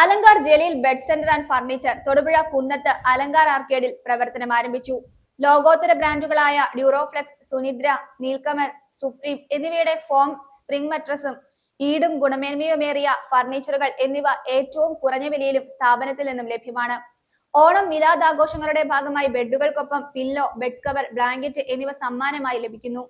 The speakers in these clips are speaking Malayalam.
Alankar Jaleel bed centre and furniture Thodupuzha Kunnath Alankar ആർക്കേഡിൽ പ്രവർത്തനം ആരംഭിച്ചു. ലോകോത്തര ബ്രാൻഡുകളായ ഡ്യൂറോഫ്ലെക്സ് സുനിദ്ര നീൽക്കമൽ സുപ്രീം എന്നിവയുടെ ഫോം സ്പ്രിംഗ് മെട്രസും ഈടും ഗുണമേന്മയുമേറിയ ഫർണിച്ചറുകൾ എന്നിവ ഏറ്റവും കുറഞ്ഞ വിലയിലും സ്ഥാപനത്തിൽ നിന്നും ലഭ്യമാണ്. ഓണം മിലാദ് ആഘോഷങ്ങളുടെ ഭാഗമായി ബെഡുകൾക്കൊപ്പം പില്ലോ ബെഡ് കവർ ബ്ലാങ്കറ്റ് എന്നിവ സമ്മാനമായി ലഭിക്കുന്നു.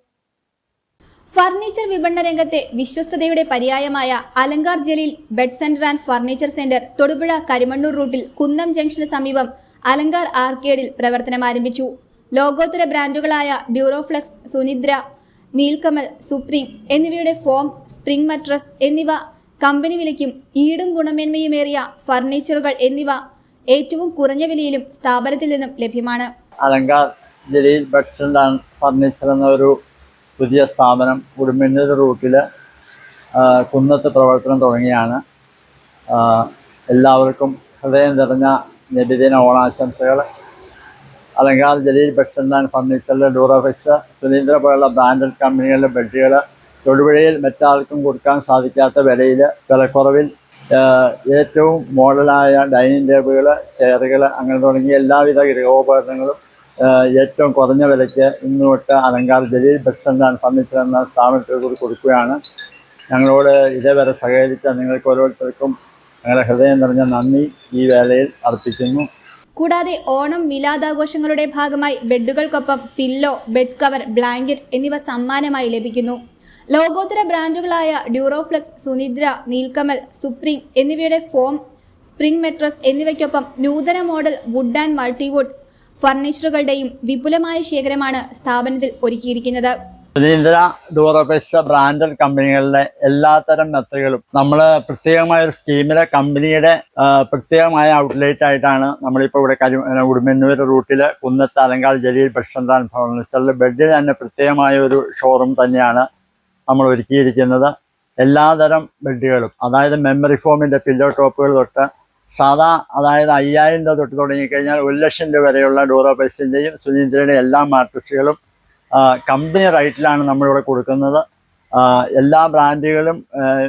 ഫർണിച്ചർ വിപണന രംഗത്തെ വിശ്വസ്തതയുടെ പര്യായമായ Alankar Jaleel bed centre and furniture centre Thodupuzha Karimannoor റൂട്ടിൽ കുന്നം ജംഗ്ഷന് സമീപം അലങ്കാർ ആർക്കേഡിൽ പ്രവർത്തനം ആരംഭിച്ചു. ലോകോത്തര ബ്രാൻഡുകളായ ഡ്യൂറോഫ്ലെക്സ് സുനിദ്ര നീൽക്കമൽ സുപ്രീം എന്നിവയുടെ ഫോം സ്പ്രിംഗ് മട്രസ് എന്നിവ കമ്പനി വിലയ്ക്കും ഈടും ഗുണമേന്മയുമേറിയ ഫർണിച്ചറുകൾ എന്നിവ ഏറ്റവും കുറഞ്ഞ വിലയിലും സ്ഥാപനത്തിൽ നിന്നും ലഭ്യമാണ്. അലങ്കാർ ജലീൽ ഫർണിച്ചർ എന്നൊരു പുതിയ സ്ഥാപനം ഉടുമ്പന്നൂർ റൂട്ടിൽ കുന്നത്ത് പ്രവർത്തനം തുടങ്ങിയാണ്. എല്ലാവർക്കും ഹൃദയം നിറഞ്ഞ നബിദിന ഓണാശംസകൾ അലങ്കാർ ജലീൽ ബെഡ്സ് ആൻഡ് ഫർണിച്ചറിലെ ഡൂറോഫിക്സ് സുനീന്ദ്ര പോലുള്ള ബ്രാൻഡഡ് കമ്പനികളിലെ ബെഡുകൾ തൊടുപുഴയിൽ മറ്റാർക്കും കൊടുക്കാൻ സാധിക്കാത്ത വിലയിൽ വിലക്കുറവിൽ ഏറ്റവും മോഡലായ ഡൈനിങ് ടേബിളുകൾ ചെയറുകൾ അങ്ങനെ തുടങ്ങിയ എല്ലാവിധ ഗൃഹോപകരണങ്ങളും ഏറ്റവും കുറഞ്ഞ വിലയ്ക്ക് ഇന്നോട്ട് Alankar Jaleel beds and furniture എന്ന സ്ഥാപനത്തിൽ കൂടി കൊടുക്കുകയാണ്. ഞങ്ങളോട് ഇതേവരെ സഹകരിച്ച നിങ്ങൾക്ക് ഓരോരുത്തർക്കും ഞങ്ങളുടെ ഹൃദയം നിറഞ്ഞ നന്ദി ഈ വേളയിൽ അർപ്പിക്കുന്നു. കൂടാതെ ഓണം മിലാദാഘോഷങ്ങളുടെ ഭാഗമായി ബെഡുകൾക്കൊപ്പം പില്ലോ ബെഡ് കവർ ബ്ലാങ്കറ്റ് എന്നിവ സമ്മാനമായി ലഭിക്കുന്നു. ലോകോത്തര ബ്രാൻഡുകളായ ഡ്യൂറോഫ്ലെക്സ് സുനിദ്ര നീൽക്കമൽ സുപ്രീം എന്നിവയുടെ ഫോം സ്പ്രിംഗ് മെട്രസ് എന്നിവയ്ക്കൊപ്പം നൂതന മോഡൽ വുഡ് ആൻഡ് മൾട്ടിവുഡ് ഫർണിച്ചറുകളുടെയും വിപുലമായ ശേഖരമാണ് സ്ഥാപനത്തിൽ ഒരുക്കിയിരിക്കുന്നത്. സുനീന്ദ്ര ഡൂറോപെക്സ് ബ്രാൻഡഡ് കമ്പനികളിലെ എല്ലാത്തരം മെത്തകളും നമ്മൾ പ്രത്യേകമായ ഒരു സ്കീമിലെ കമ്പനിയുടെ പ്രത്യേകമായ ഔട്ട്ലെറ്റ് ആയിട്ടാണ് നമ്മളിപ്പോൾ ഇവിടെ കരു ഉടുമ്പന്നൂർ റൂട്ടിൽ കുന്നത്ത് അലങ്കാട് ജലീൽ പ്രശ്നം ഫർണിച്ചറിൽ ബെഡിൽ തന്നെ പ്രത്യേകമായ ഒരു ഷോറൂം തന്നെയാണ് നമ്മൾ ഒരുക്കിയിരിക്കുന്നത്. എല്ലാതരം ബെഡുകളും അതായത് മെമ്മറി ഫോമിന്റെ പില്ലോ ടോപ്പുകൾ തൊട്ട് സാധാ അതായത് അയ്യായിരം രൂപ തൊട്ട് തുടങ്ങിക്കഴിഞ്ഞാൽ ഒരു ലക്ഷം രൂപ വരെയുള്ള ഡൂറോപെക്സിന്റെയും സുനീന്ദ്രയുടെയും എല്ലാ മാട്രസുകളും ആ, കമ്പനി റൈറ്റിലാണ് നമ്മളിവിടെ കൊടുക്കുന്നത്. എല്ലാ ബ്രാൻഡുകളും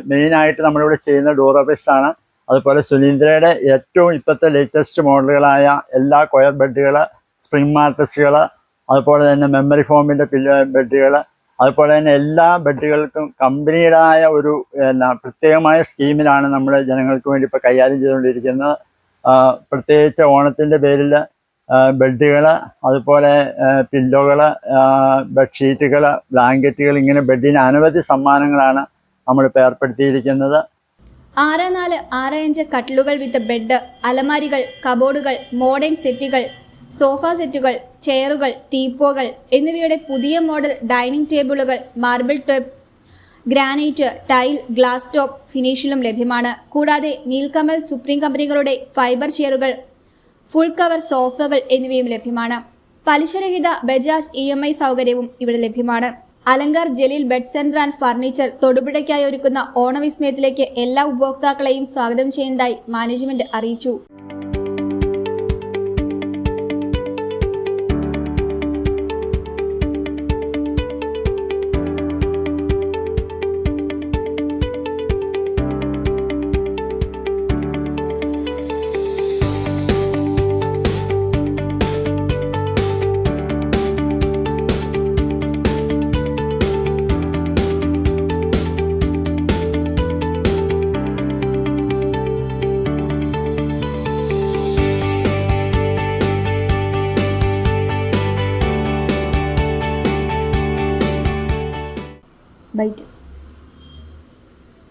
മെയിനായിട്ട് നമ്മളിവിടെ ചെയ്യുന്ന ഡോറോ ആണ്. അതുപോലെ സുനീന്ദ്രയുടെ ഏറ്റവും ഇപ്പോഴത്തെ ലേറ്റസ്റ്റ് മോഡലുകളായ എല്ലാ കൊയർ ബെഡുകൾ സ്പ്രിംഗ് മാട്രസുകൾ അതുപോലെ തന്നെ മെമ്മറി ഫോമിന്റെ പില്ല ബെഡുകൾ അതുപോലെ തന്നെ എല്ലാ ബെഡുകൾക്കും കമ്പനിയുടേതായ ഒരു എന്നാ പ്രത്യേകമായ സ്കീമിലാണ് നമ്മൾ ജനങ്ങൾക്ക് വേണ്ടി ഇപ്പോൾ കൈകാര്യം ചെയ്തുകൊണ്ടിരിക്കുന്നത്. പ്രത്യേകിച്ച് ഓണത്തിന്റെ പേരിൽ ബെഡുകൾ അതുപോലെ പില്ലോകൾ ബെഡ്ഷീറ്റുകൾ ബ്ലാങ്കറ്റുകൾ ഇങ്ങനെ ബെഡിന് അനവധി സമ്മാനങ്ങളാണ് നമ്മളിപ്പോൾ ഏർപ്പെടുത്തിയിരിക്കുന്നത്. ആറ് നാല് ആറ് അഞ്ച് കട്ടിലുകൾ വിത്ത് ബെഡ് അലമാരികൾ കബോർഡുകൾ മോഡേൺ സെറ്റുകൾ സോഫ സെറ്റുകൾ ചെയറുകൾ ടീപ്പോകൾ എന്നിവയുടെ പുതിയ മോഡൽ ഡൈനിങ് ടേബിളുകൾ marble top granite tile glass top ഫിനിഷിലും ലഭ്യമാണ്. കൂടാതെ നീൽക്കമൽ സുപ്രീം കമ്പനികളുടെ ഫൈബർ ചെയറുകൾ ഫുൾ കവർ സോഫകൾ എന്നിവയും ലഭ്യമാണ്. പലിശരഹിത ബജാജ് ഇ എം ഐ സൗകര്യവും ഇവിടെ ലഭ്യമാണ്. Alankar Jaleel bed centre and furniture തൊടുപുഴയ്ക്കായി ഒരുക്കുന്ന ഓണവിസ്മയത്തിലേക്ക് എല്ലാ ഉപഭോക്താക്കളെയും സ്വാഗതം ചെയ്യുന്നതായി മാനേജ്മെന്റ് അറിയിച്ചു. बैठ